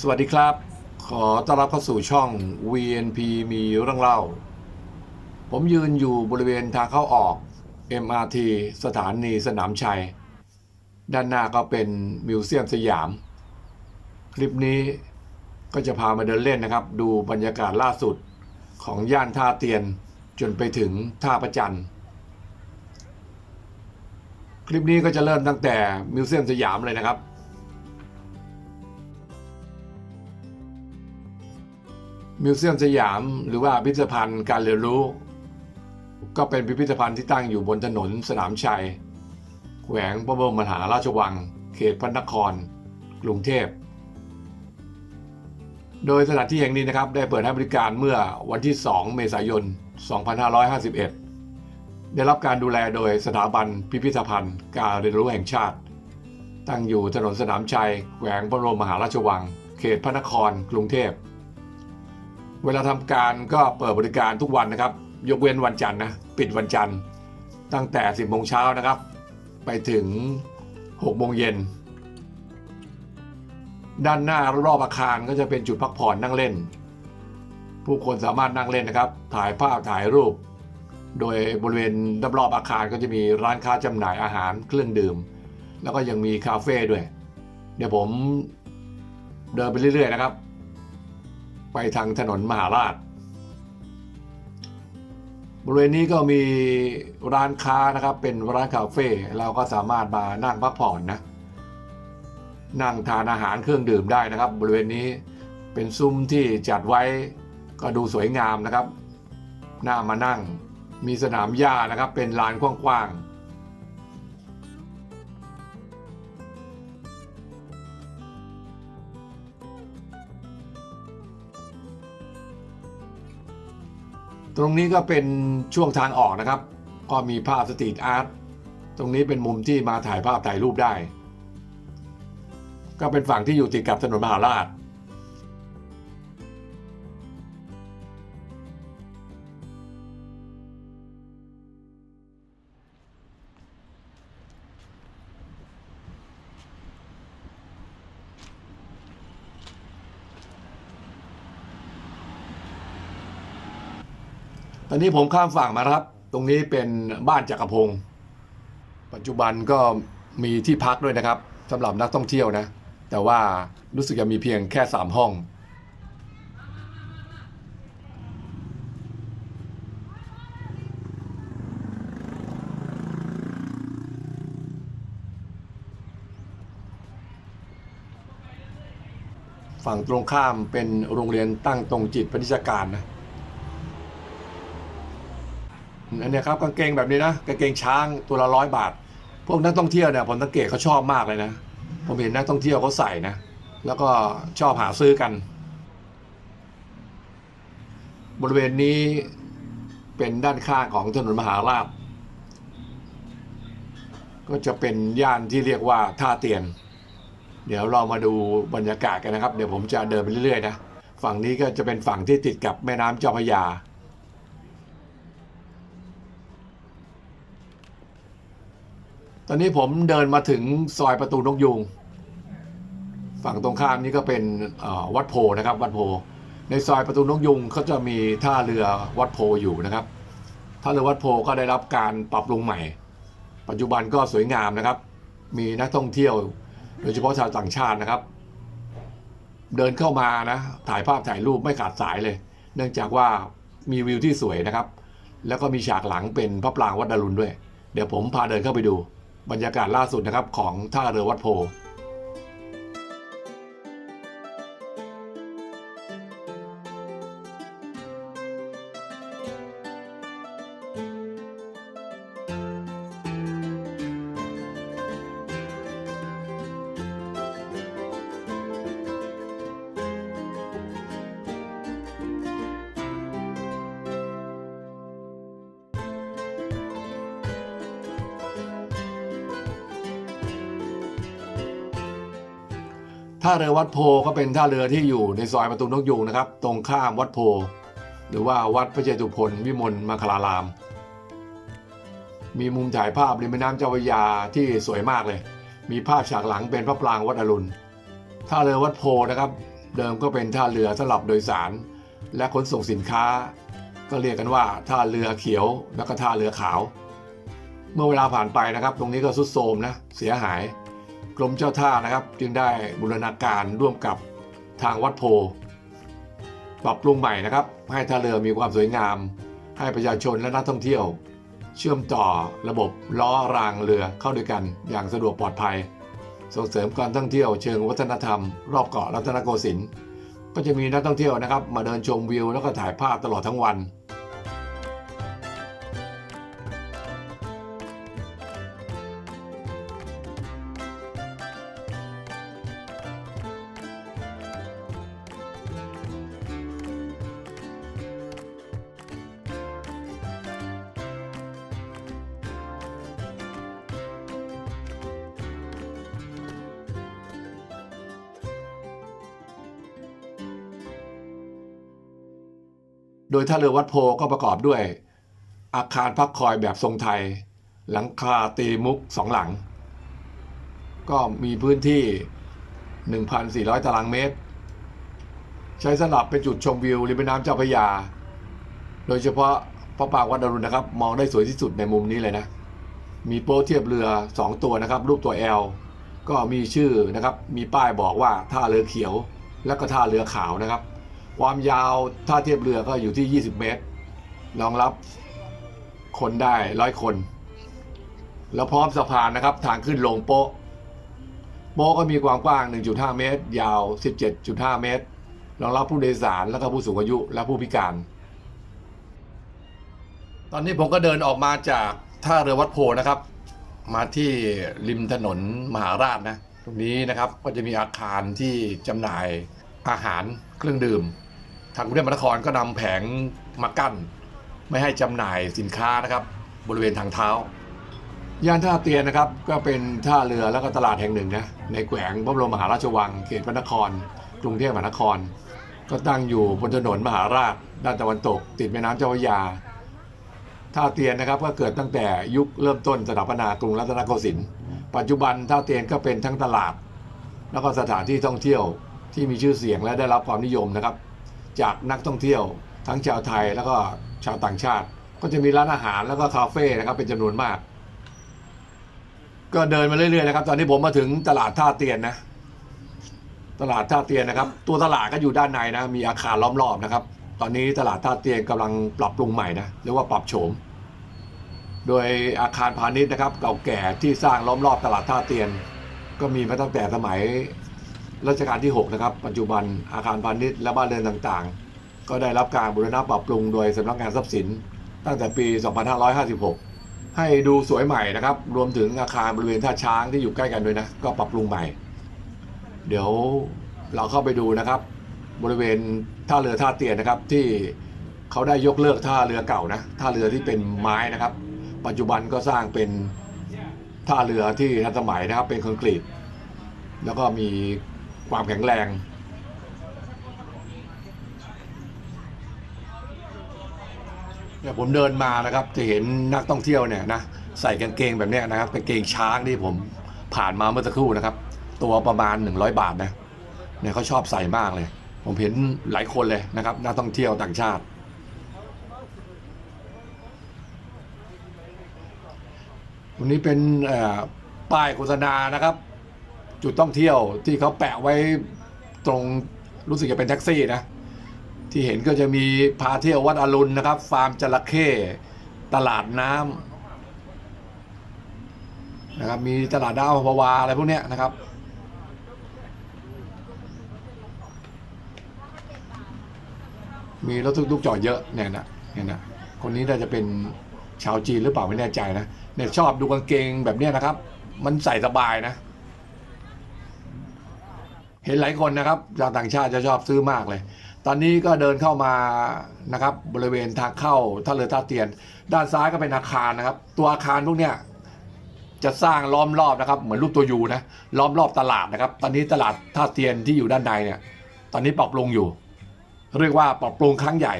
สวัสดีครับ ขอต้อนรับเข้าสู่ช่อง VNP มีเรื่องเล่า ผมยืนอยู่บริเวณทางเข้าออก MRT สถานีสนามชัย ด้านหน้าก็เป็นมิวเซียมสยาม คลิปนี้ก็จะพามาเดินเล่นนะครับ ดูบรรยากาศล่าสุดของย่านท่าเตียนจนไปถึงท่าประจันคลิปนี้ก็จะเริ่มตั้งแต่มิวเซียมสยามเลยนะครับ มิวเซียมสยามหรือว่าพิพิธภัณฑ์การเรียนรู้ ก็เป็นพิพิธภัณฑ์ที่ตั้งอยู่บนถนนสนามชัย แขวงพระบรมมหาราชวัง เขตพระนคร กรุงเทพ โดยสถานที่แห่งนี้นะครับได้เปิดให้บริการเมื่อวันที่ 2 เมษายน 2551 ได้รับการดูแลโดยสถาบันพิพิธภัณฑ์ การเรียนรู้แห่งชาติ ตั้งอยู่ถนนสนามชัย แขวงพระบรมมหาราชวัง เขตพระนคร กรุงเทพ เวลาทำการก็เปิดบริการทุกวันนะครับ ยกเว้นวันจันทร์นะปิดวันจันทร์ ตั้งแต่ 10โมงเช้านะครับ ไปถึง6โมงเย็นด้านหน้ารอบอาคารก็จะเป็นจุดพักผ่อนนั่งเล่น ผู้คนสามารถนั่งเล่นนะครับ ถ่ายภาพถ่ายรูป โดยบริเวณรอบอาคารก็จะมีร้านค้าจำหน่ายอาหารเครื่องดื่ม แล้วก็ยังมีคาเฟ่ด้วย เดี๋ยวผมเดินไปเรื่อยๆนะครับ ไปทางถนนมหาราช บริเวณนี้ก็มีร้านค้านะครับ เป็นร้านคาเฟ่เราก็สามารถมานั่งพักผ่อนนะนั่งทานอาหารเครื่องดื่มได้นะครับ บริเวณนี้เป็นซุ้มที่จัดไว้ก็ดูสวยงามนะครับน่ามานั่งมีสนามหญ้านะครับ เป็นลานกว้างๆ ตรงนี้ก็เป็นช่วงทางออกนะครับ ก็มีภาพสตรีทอาร์ตตรงนี้เป็นมุมที่มาถ่ายภาพถ่ายรูปได้ ก็เป็นฝั่งที่อยู่ติดกับถนนมหาราช อนนี้ผมข้ามฝั่งมาครับ ตรงนี้เป็นบ้านจักรพงศ์ปัจจุบันก็มีที่พักด้วยนะครับสำหรับนักท่องเที่ยวนะ แต่ว่ารู้สึกจะมีเพียงแค่ 3 ห้อง ฝั่งตรงข้ามเป็นโรงเรียนตั้งตรงจิตปฏิชการนะ อันเนี้ยครับกางเกงแบบนี้นะกางเกงช้างตัวละร้อยบาท พวกนักท่องเที่ยวเนี่ยผมสังเกตเขาชอบมากเลยนะ ผมเห็นนักท่องเที่ยวเขาใส่นะ แล้วก็ชอบหาซื้อกัน บริเวณนี้เป็นด้านข้างของถนนมหาราชก็จะเป็นย่านที่เรียกว่าท่าเตียน เดี๋ยวเรามาดูบรรยากาศกันนะครับ เดี๋ยวผมจะเดินไปเรื่อยๆนะ ฝั่งนี้ก็จะเป็นฝั่งที่ติดกับแม่น้ำเจ้าพระยา ตอนนี้ผมเดินมาถึงซอยประตูนกยูงฝั่งตรงข้ามนี้ก็เป็นวัดโพนะครับ วัดโพ ในซอยประตูนกยูงเขาจะมีท่าเรือวัดโพอยู่นะครับท่าเรือวัดโพก็ได้รับการปรับปรุงใหม่ ปัจจุบันก็สวยงามนะครับ มีนักท่องเที่ยว โดยเฉพาะชาวต่างชาตินะครับ เดินเข้ามานะถ่ายภาพถ่ายรูปไม่ขาดสายเลย เนื่องจากว่ามีวิวที่สวยนะครับ แล้วก็มีฉากหลังเป็นพระปรางวัดดารุณด้วย เดี๋ยวผมพาเดินเข้าไปดู บรรยากาศล่าสุดนะครับของท่าเรือวัดโพ เรือวัดโพก็เป็นท่าเรือที่อยู่ในซอยประตูนกยูงนะครับ ตรงข้ามวัดโพ หรือว่าวัดพระเจตุพนวิมลมังคลาราม มีมุมถ่ายภาพริมแม่น้ำเจ้าพระยาที่สวยมากเลย มีภาพฉากหลังเป็นพระปรางวัดอรุณท่าเรือวัดโพนะครับ เดิมก็เป็นท่าเรือสำหรับโดยสาร และขนส่งสินค้า ก็เรียกกันว่าท่าเรือเขียวแล้วก็ท่าเรือขาว เมื่อเวลาผ่านไปนะครับ ตรงนี้ก็สุดโทรมนะเสียหาย กรมเจ้าท่านะครับ จึงได้บูรณาการร่วมกับทางวัดโพ ปรับปรุงใหม่นะครับ ให้ท่าเรือมีความสวยงาม ให้ประชาชนและนักท่องเที่ยว เชื่อมต่อระบบล้อรางเรือเข้าด้วยกันอย่างสะดวกปลอดภัย ส่งเสริมการท่องเที่ยวเชิงวัฒนธรรม รอบเกาะรัตนโกสินทร์ก็จะมีนักท่องเที่ยวนะครับ มาเดินชมวิวแล้วก็ถ่ายภาพตลอดทั้งวัน โดยท่าเรือวัดโพก็ประกอบด้วย อาคารพักคอยแบบทรงไทย หลังคาตีมุกสองหลัง ก็มีพื้นที่ 1,400 ตารางเมตร ใช้สำหรับเป็นจุดชมวิวริมแม่น้ำเจ้าพระยา โดยเฉพาะพระปรางวัดอรุณนะครับ มองได้สวยที่สุดในมุมนี้เลยนะ มีโป๊ะเทียบเรือ 2 ตัวนะครับ รูปตัว L ก็มีชื่อนะครับ มีป้ายบอกว่าท่าเรือเขียว แล้วก็ท่าเรือขาวนะครับ ความยาวท่าเทียบเรือก็อยู่ที่ 20 เมตร รองรับคนได้ร้อยคน แล้วพร้อมสะพานนะครับ ทางขึ้นลงโป๊ะ โป๊ะก็มีความกว้าง 1.5 เมตร ยาว 17.5 เมตร รองรับผู้โดยสารแล้วก็ผู้สูงอายุและผู้พิการ ตอนนี้ผมก็เดินออกมาจากท่าเรือวัดโพนะครับ มาที่ริมถนนมหาราชนะ ตรงนี้นะครับก็จะมีอาคารที่จำหน่ายอาหารเครื่องดื่ม ทางกรุงเทพมหานครก็นำแผงมากั้น ไม่ให้จำหน่ายสินค้านะครับ บริเวณทางเท้า ย่านท่าเตียนนะครับ ก็เป็นท่าเรือแล้วก็ตลาดแห่งหนึ่งนะในแขวงพระบรมมหาราชวังเขตพระนคร กรุงเทพมหานคร ก็ตั้งอยู่บนถนนมหาราช ด้านตะวันตก ติดแม่น้ำเจ้าพระยา ท่าเตียนนะครับก็เกิดตั้งแต่ยุคเริ่มต้นสถาปนากรุงรัตนโกสินทร์ปัจจุบันท่าเตียนก็เป็นทั้งตลาด แล้วก็สถานที่ท่องเที่ยวที่มีชื่อเสียงและได้รับความนิยมนะครับ จากนักท่องเที่ยว ทั้งชาวไทยแล้วก็ชาวต่างชาติ ก็จะมีร้านอาหารแล้วก็คาเฟ่นะครับเป็นจำนวนมาก ก็เดินมาเรื่อยๆนะครับ ตอนนี้ผมมาถึงตลาดท่าเตียนนะ ตลาดท่าเตียนนะครับ ตัวตลาดก็อยู่ด้านในนะ มีอาคารล้อมรอบนะครับ ตอนนี้ตลาดท่าเตียนกำลังปรับปรุงใหม่นะเรียกว่าปรับโฉมโดยอาคารพาณิชย์นะครับ เก่าแก่ที่สร้างล้อมรอบตลาดท่าเตียน ก็มีมาตั้งแต่สมัย รัชกาลที่ 6 นะครับ ปัจจุบันอาคารพาณิชย์และบ้านเรือนต่างๆ ก็ได้รับการบูรณะปรับปรุงโดยสำนักงานทรัพย์สิน ตั้งแต่ปี 2556 ให้ดูสวยใหม่นะครับ รวมถึงอาคารบริเวณท่าช้างที่อยู่ใกล้กันด้วยนะ ก็ปรับปรุงใหม่ เดี๋ยวเราเข้าไปดูนะครับ บริเวณท่าเรือท่าเตียนนะครับ ที่เขาได้ยกเลิกท่าเรือเก่านะ ท่าเรือที่เป็นไม้นะครับ ปัจจุบันก็สร้างเป็นท่าเรือที่ทันสมัยนะครับ เป็นคอนกรีต แล้วก็มี ความแข็งแรง เนี่ยผมเดินมานะครับจะเห็นนักท่องเที่ยวเนี่ยนะใส่กางเกงแบบเนี้ยนะครับกางเกงช้างที่ผมผ่านมาเมื่อสักครู่นะครับ ตัวประมาณ 100 บาทนะเนี่ยเขาชอบใส่มากเลย ผมเห็นหลายคนเลยนะครับนักท่องเที่ยวต่างชาติตรงนี้เป็นป้ายโฆษณานะครับ จุดท่องเที่ยวที่เขาแปะไว้ตรงรู้สึกจะเป็นแท็กซี่นะ ที่เห็นก็จะมีพาเที่ยววัดอรุณนะครับ ฟาร์มจระเข้ตลาดน้ำนะครับมีตลาดดาวพวาอะไรพวกเนี้ยนะครับมีรถทุกๆจอดเยอะเนี่ยนะเนี่ยนะคนนี้น่าจะเป็นชาวจีนหรือเปล่าไม่แน่ใจนะเนี่ยชอบดูกางเกงแบบเนี้ยนะครับ มันใส่สบายนะ เห็นหลายคนนะครับชาวต่างชาติจะชอบซื้อมากเลย ตอนนี้ก็เดินเข้ามานะครับบริเวณทางเข้าท่าเรือท่าเตียน ด้านซ้ายก็เป็นอาคารนะครับ ตัวอาคารพวกเนี้ยจะสร้างล้อมรอบนะครับ เหมือนรูปตัวยูนะล้อมรอบตลาดนะครับ ตอนนี้ตลาดท่าเตียนที่อยู่ด้านในเนี่ย ตอนนี้ปรับปรุงอยู่ เรียกว่าปรับปรุงครั้งใหญ่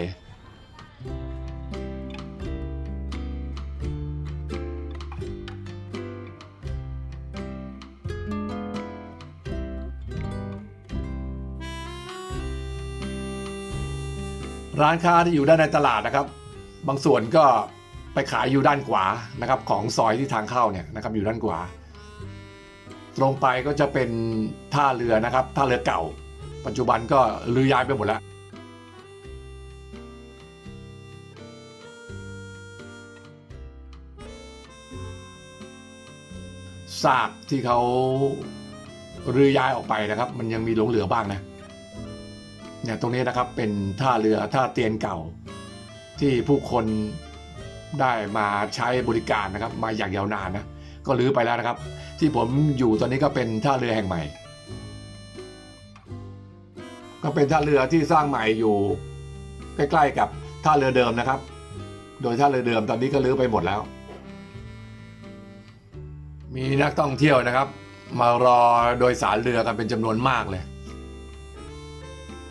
ร้านค้าที่อยู่ด้านในตลาดนะครับ บางส่วนก็ไปขายอยู่ด้านขวานะครับ ของซอยที่ทางเข้าเนี่ยนะครับอยู่ด้านขวา ตรงไปก็จะเป็นท่าเรือนะครับ ท่าเรือเก่า ปัจจุบันก็รื้อย้ายไปหมดแล้วซากที่เขารื้อย้ายออกไปนะครับ มันยังมีหลงเหลือบ้างนะ เนี่ยตรงนี้นะครับเป็นท่าเรือท่าเตียนเก่า ที่ผู้คนได้มาใช้บริการนะครับ มาอย่างยาวนานนะก็รื้อไปแล้วนะครับ ที่ผมอยู่ตอนนี้ก็เป็นท่าเรือแห่งใหม่ ก็เป็นท่าเรือที่สร้างใหม่อยู่ใกล้ๆกับท่าเรือเดิมนะครับ โดยท่าเรือเดิมตอนนี้ก็รื้อไปหมดแล้ว มีนักท่องเที่ยวนะครับ มารอโดยสารเรือกันเป็นจำนวนมากเลย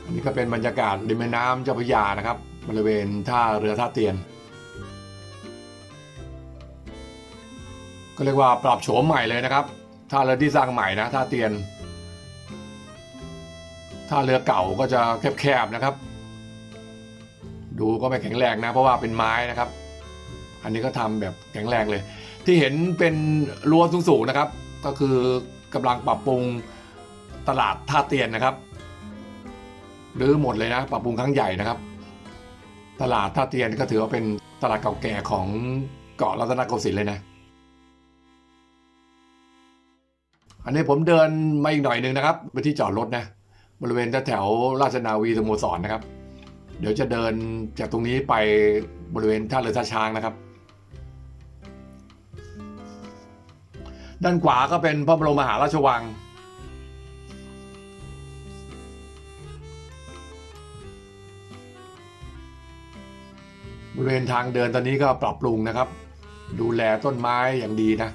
อันนี้ก็เป็นบรรยากาศริมแม่น้ำเจ้าพระยานะครับ บริเวณท่าเรือท่าเตียน ก็เรียกว่าปรับโฉมใหม่เลยนะครับท่าเรือที่สร้างใหม่นะท่าเตียนท่าเรือเก่าก็จะแคบๆนะครับ ดูก็ไม่แข็งแรงนะ เพราะว่าเป็นไม้นะครับ อันนี้ก็ทำแบบแข็งแรงเลย ที่เห็นเป็นรั้วสูงๆนะครับ ก็คือกำลังปรับปรุงตลาดท่าเตียนนะครับ หรือหมดเลยนะปรับปรุงครั้งใหญ่นะครับ ตลาดท่าเตียนก็ถือว่าเป็นตลาดเก่าแก่ของเกาะรัตนโกสินทร์เลยนะ อันนี้ผมเดินมาอีกหน่อยหนึ่งนะครับไปที่จอดรถนะ บริเวณแถวราชนาวีสโมสรนะครับ เดี๋ยวจะเดินจากตรงนี้ไปบริเวณท่าเรือท่าช้างนะครับ ด้านขวาก็เป็นพระบรมมหาราชวัง บริเวณทางเดินตอนนี้ก็ปรับปรุงนะครับ ดูแลต้นไม้อย่างดีนะ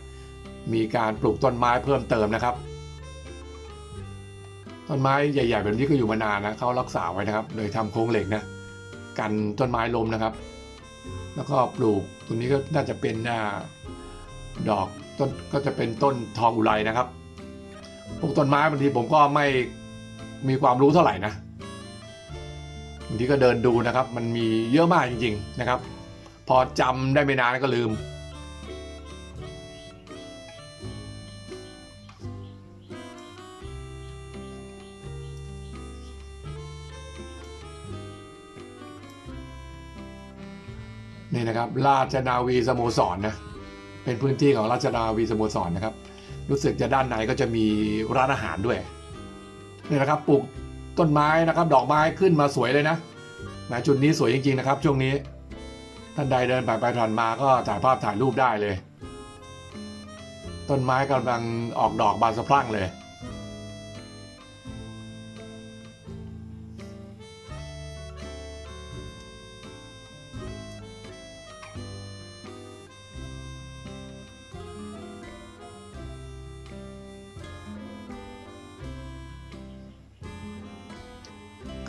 มีการปลูกต้นไม้เพิ่มเติมนะครับ ต้นไม้ใหญ่ๆแบบนี้ก็อยู่มานานนะเขารักษาไว้นะครับ โดยทำโครงเหล็กนะกันต้นไม้ล้มนะครับ แล้วก็ปลูกตรงนี้ก็น่าจะเป็นดอกต้นก็จะเป็นต้นทองอุไรนะครับพวกต้นไม้บางทีผมก็ไม่มีความรู้เท่าไหร่นะ บางทีก็เดินดูนะครับ มันมีเยอะมากจริง ๆนะครับ พอจำได้ไม่นานก็ลืม นี่นะครับ ราชนาวีสโมสรนะ เป็นพื้นที่ของราชนาวีสโมสรนะครับ รู้สึกจะด้านในก็จะมีร้านอาหารด้วยนี่นะครับปลูก ต้นไม้นะครับ ดอกไม้ขึ้นมาสวยเลยนะนะจุดนี้สวยจริง ๆ นะครับ ช่วงนี้ ท่านใดเดินผ่านไปผ่านมาก็ถ่ายภาพถ่ายรูปได้เลย ต้นไม้กำลังออกดอกบานสะพรั่งเลย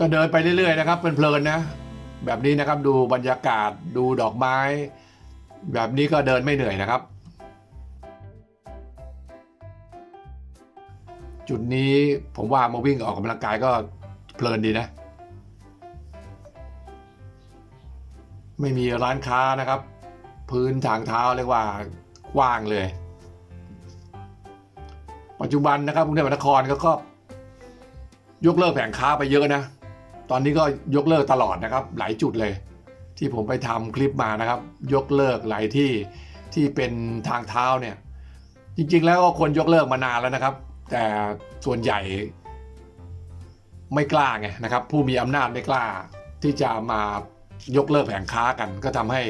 ก็เดินไปเรื่อยๆนะครับเพลินๆนะ แบบนี้นะครับดูบรรยากาศดูดอกไม้ แบบนี้ก็เดินไม่เหนื่อยนะครับ จุดนี้ผมว่ามาวิ่งออกกำลังกายก็เพลินดีนะ ไม่มีร้านค้านะครับ พื้นทางเท้าเรียกว่ากว้างเลย ปัจจุบันนะครับกรุงเทพมหานครก็ก็ยกเลิกแผงค้าไปเยอะนะ ตอนนี้ก็ยกเลิกตลอดนะครับ หลายจุดเลย ที่ผมไปทำคลิปมานะครับ ยกเลิกหลายที่ที่เป็นทางเท้าเนี่ย จริงๆแล้วก็คนยกเลิกมานานแล้วนะครับ แต่ส่วนใหญ่ไม่กล้าไงนะครับ ผู้มีอำนาจไม่กล้า ที่จะมายกเลิกแผงค้ากัน ก็ทำให้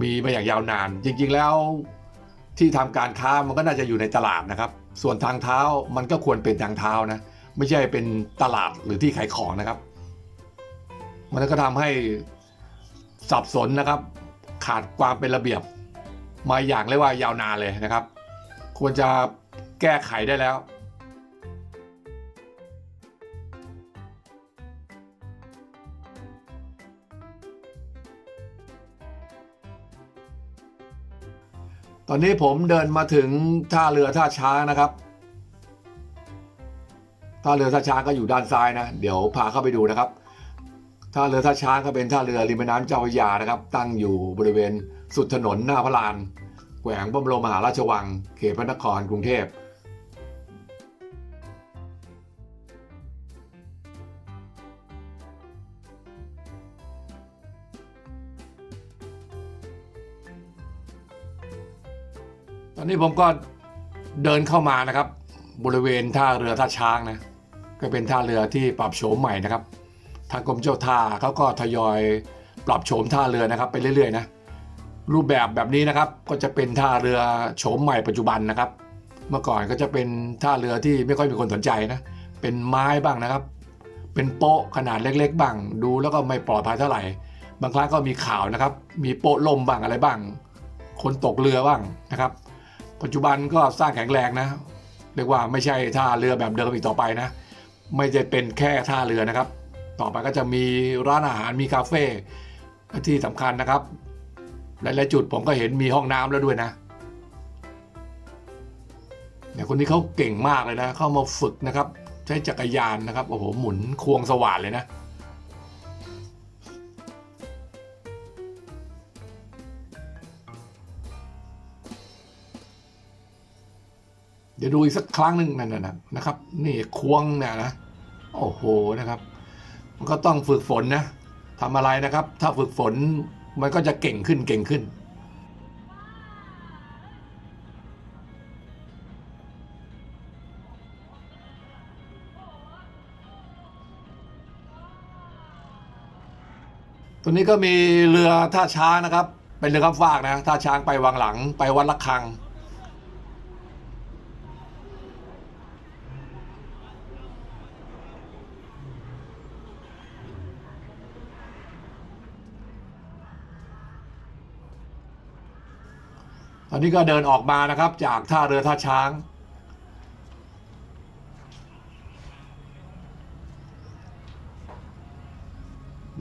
มีมาอย่างยาวนาน จริงๆแล้วที่ทำการค้ามันก็น่าจะอยู่ในตลาดนะครับ ส่วนทางเท้ามันก็ควรเป็นทางเท้านะ ไม่ใช่เป็นตลาดหรือที่ขายของนะครับ มันก็ทำให้สับสนนะครับ ขาดความเป็นระเบียบ มาอย่างเรียกว่ายาวนานเลยนะครับ ควรจะแก้ไขได้แล้วตอนนี้ผมเดินมาถึงท่าเรือท่าช้างนะครับ ท่าเรือท่าช้างก็อยู่ด้านซ้ายนะ เดี๋ยวพาเข้าไปดูนะครับท่าเรือท่าช้างก็เป็นท่าเรือริมแม่น้ำเจ้าพระยานะครับ ตั้งอยู่บริเวณสุดถนนหน้าพระลาน แขวงพระบรมมหาราชวัง เขตพระนครกรุงเทพตอนนี้ผมก็เดินเข้ามานะครับ บริเวณท่าเรือท่าช้างนะ ก็เป็นท่าเรือที่ปรับโฉมใหม่นะครับ ทางกรมเจ้าท่าเขาก็ทยอยปรับโฉมท่าเรือนะครับไปเรื่อยๆนะรูปแบบแบบนี้นะครับก็จะเป็นท่าเรือโฉมใหม่ปัจจุบันนะครับ เมื่อก่อนก็จะเป็นท่าเรือที่ไม่ค่อยมีคนสนใจนะเป็นไม้บ้างนะครับ เป็นโป๊ะขนาดเล็ก ๆ บ้าง ดูแล้วก็ไม่ปลอดภัยเท่าไหร่ บางครั้งก็มีข่าวนะครับ มีโป๊ะล่มบ้างอะไรบ้าง คนตกเรือบ้างนะครับ ปัจจุบันก็สร้างแข็งแรงนะเรียกว่าไม่ใช่ท่าเรือแบบเดิมอีกต่อไปนะ ไม่จะเป็นแค่ท่าเรือนะครับ ต่อไปก็จะมีร้านอาหารมีคาเฟ่ที่สำคัญนะครับหลายๆจุดผมก็เห็นมีห้องน้ำแล้วด้วยนะเนี่ยคนนี้เขาเก่งมากเลยนะ เข้ามาฝึกนะครับ ใช้จักรยานนะครับโอ้โหหมุนควงสว่านเลยนะเดี๋ยวดูอีกสักครั้งหนึ่งนั่นนะนะครับ นี่ควงเนี่ยนะ โอ้โหนะครับ มันก็ต้องฝึกฝนนะทำอะไรนะครับ ถ้าฝึกฝนมันก็จะเก่งขึ้นเก่งขึ้น ตัวนี้ก็มีเรือท่าช้างนะครับ เป็นเรือข้ามฟากนะท่าช้างไปวังหลังไปวัดละคัง อนนี้ก็เดินออกมานะครับ จากท่าเรือท่าช้าง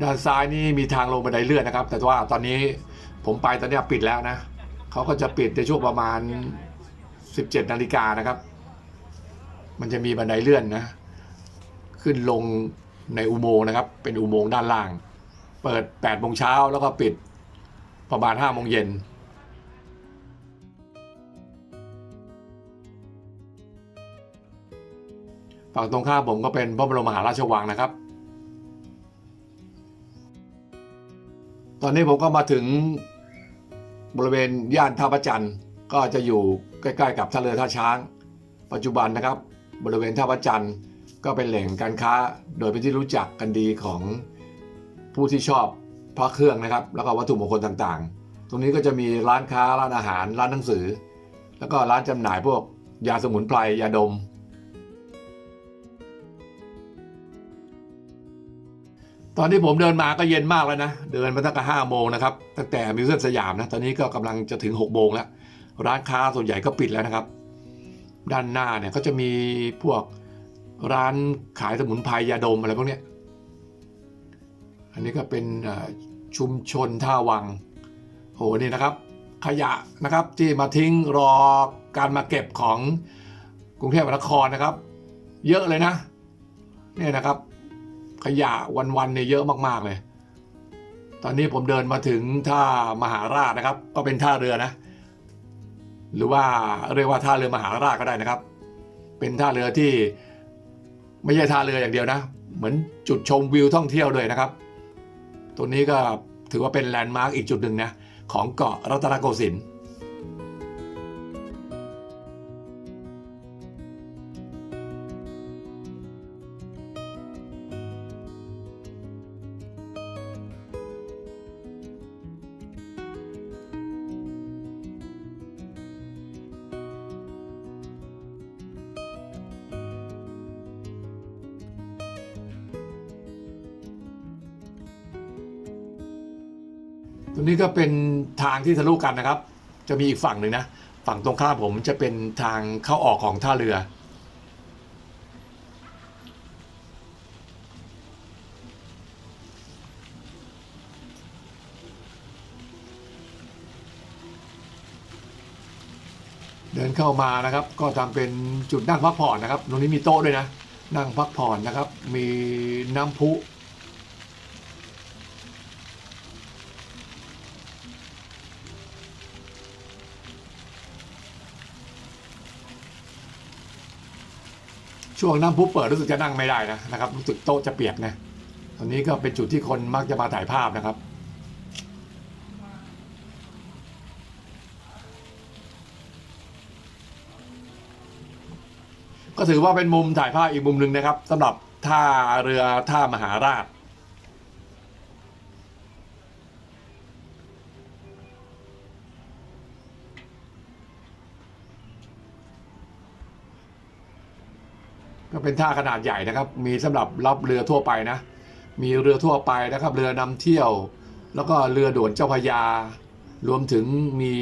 ด้านซ้ายนี่มีทางลงบันไดเลื่อนนะครับ แต่ว่าตอนนี้ผมไปตอนนี้ปิดแล้วนะเขาก็จะปิดในช่วงประมาณ 17 นาฬิกานะครับ มันจะมีบันไดเลื่อนนะ ขึ้นลงในอุโมงค์นะครับ เป็นอุโมงค์ด้านล่าง เปิด8โมงเช้าแล้วก็ปิดประมาณ5โมงเย็น ฝั่งตรงข้ามผมก็เป็นพระบรมมหาราชวังนะครับ ตอนนี้ผมก็มาถึงบริเวณย่านท่าพระจันทร์ก็จะอยู่ใกล้ๆกับท่าเรือท่าช้าง ปัจจุบันนะครับ บริเวณท่าพระจันทร์ก็เป็นแหล่งการค้าโดยเป็นที่รู้จักกันดีของผู้ที่ชอบพระเครื่องนะครับ แล้วก็วัตถุมงคลต่างๆ ตรงนี้ก็จะมีร้านค้าร้านอาหาร ร้านหนังสือ แล้วก็ร้านจำหน่ายพวกยาสมุนไพรยาดม ตอนที่ผมเดินมาก็เย็นมากแล้วนะ เดินมาตั้งแต่ห้าโมงนะครับ ตั้งแต่มิวเซียมสยามนะ ตอนนี้ก็กำลังจะถึงหกโมงแล้ว ร้านค้าส่วนใหญ่ก็ปิดแล้วนะครับ ด้านหน้าเนี่ยก็จะมีพวกร้านขายสมุนไพรยาดมอะไรพวกเนี้ย อันนี้ก็เป็นชุมชนท่าวัง โหนี่นะครับ ขยะนะครับที่มาทิ้งรอการมาเก็บของกรุงเทพมหานครนะครับ เยอะเลยนะ เนี่ยนะครับ ขยะวันๆเนี่ยเยอะมากๆเลย ตอนนี้ผมเดินมาถึงท่ามหาราชนะครับ ก็เป็นท่าเรือนะ หรือว่าเรียกว่าท่าเรือมหาราชก็ได้นะครับ เป็นท่าเรือที่ไม่ใช่ท่าเรืออย่างเดียวนะ เหมือนจุดชมวิวท่องเที่ยวเลยนะครับ ตัวนี้ก็ถือว่าเป็นแลนด์มาร์กอีกจุดหนึ่งนะของเกาะรัตนโกสินทร์ ก็เป็นทางที่ทะลุกันนะครับ จะมีอีกฝั่งหนึ่งนะ ฝั่งตรงข้ามผมจะเป็นทางเข้าออกของท่าเรือ เดินเข้ามานะครับ ก็ทำเป็นจุดนั่งพักผ่อนนะครับ ตรงนี้มีโต๊ะด้วยนะ นั่งพักผ่อนนะครับ มีน้ำพุ ช่วงน้ำพุเปิดรู้สึกจะนั่งไม่ได้นะนะครับรู้สึกโต๊ะจะเปียกนะตอนนี้ก็เป็นจุดที่คนมักจะมาถ่ายภาพนะครับก็ถือว่าเป็นมุมถ่ายภาพอีกมุมหนึ่งนะครับสำหรับท่าเรือท่ามหาราช ก็เป็นท่าขนาดใหญ่นะครับ มีสำหรับรับเรือทั่วไปนะ มีเรือทั่วไปนะครับ เรือนำเที่ยว แล้วก็เรือด่วนเจ้าพยา รวมถึงมี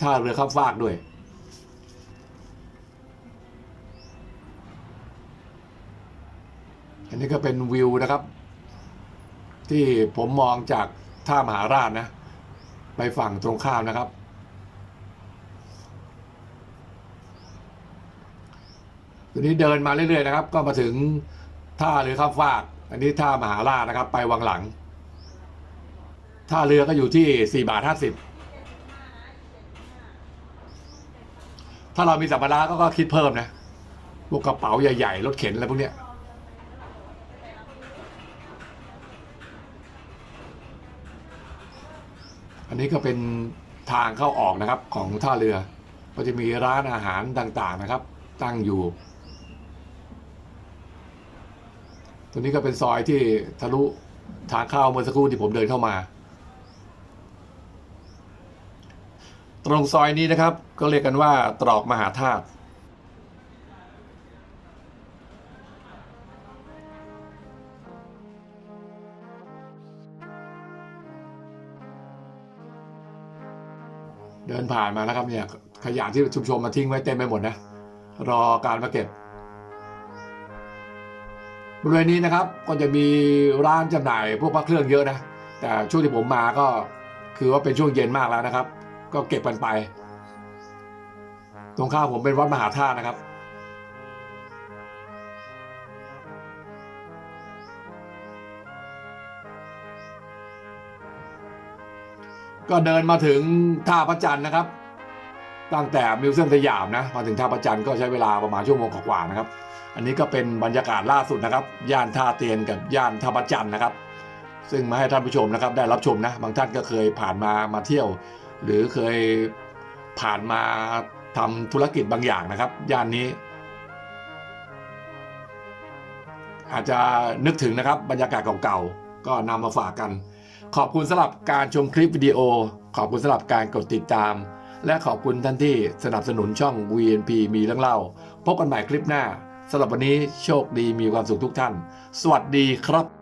ท่าเรือข้ามฟากด้วยอันนี้ก็เป็นวิวนะครับ ที่ผมมองจากท่ามหาราชนะ ไปฝั่งตรงข้ามนะครับ ทีนี้เดินมาเรื่อยๆนะครับ ก็มาถึงท่าเรือข้ามฟาก อันนี้ท่ามหาราชนะครับ ไปวังหลัง ท่าเรือก็อยู่ที่สี่บาทห้าสิบถ้าเรามีสัมภาระก็ก็คิดเพิ่มนะพวกกระเป๋าใหญ่ๆรถเข็นอะไรพวกเนี้ยอันนี้ก็เป็นทางเข้าออกนะครับของท่าเรือ ก็จะมีร้านอาหารต่างๆนะครับ ตั้งอยู่ ตัวนี้ก็เป็นซอยที่ทะลุทางเข้าเมื่อสักครู่ที่ผมเดินเข้ามา ตรงซอยนี้นะครับ ก็เรียกกันว่าตรอกมหาธาตุเดินผ่านมาแล้วครับเนี่ยขยะที่ชุมชนมาทิ้งไว้เต็มไปหมดนะ รอการมาเก็บ ริเวณนี้นะครับก็จะมีร้านจำหน่ายพวกพระเครื่องเยอะนะ แต่ช่วงที่ผมมาก็คือว่าเป็นช่วงเย็นมากแล้วนะครับ ก็เก็บกันไป ตรงข้ามผมเป็นวัดมหาธาตุนะครับก็เดินมาถึงท่าพระจันทร์นะครับ ตั้งแต่มิวเซียมสยามนะมาถึงท่าพระจันก็ใช้เวลาประมาณชั่วโมงกว่าๆนะครับ อันนี้ก็เป็นบรรยากาศล่าสุดนะครับ ย่านท่าเตียนกับย่านท่าพระจันนะครับ ซึ่งมาให้ท่านผู้ชมนะครับ ได้รับชมนะ บางท่านก็เคยผ่านมามาเที่ยว หรือเคยผ่านมาทำธุรกิจบางอย่างนะครับ ย่านนี้ อาจจะนึกถึงนะครับบรรยากาศเก่าๆก็นำมาฝากกัน ขอบคุณสำหรับการชมคลิปวิดีโอ ขอบคุณสำหรับการกดติดตาม และขอบคุณท่านที่สนับสนุนช่อง VNP มีเรื่องเล่า พบกันใหม่คลิปหน้าสำหรับวันนี้โชคดีมีความสุขทุกท่าน สวัสดีครับ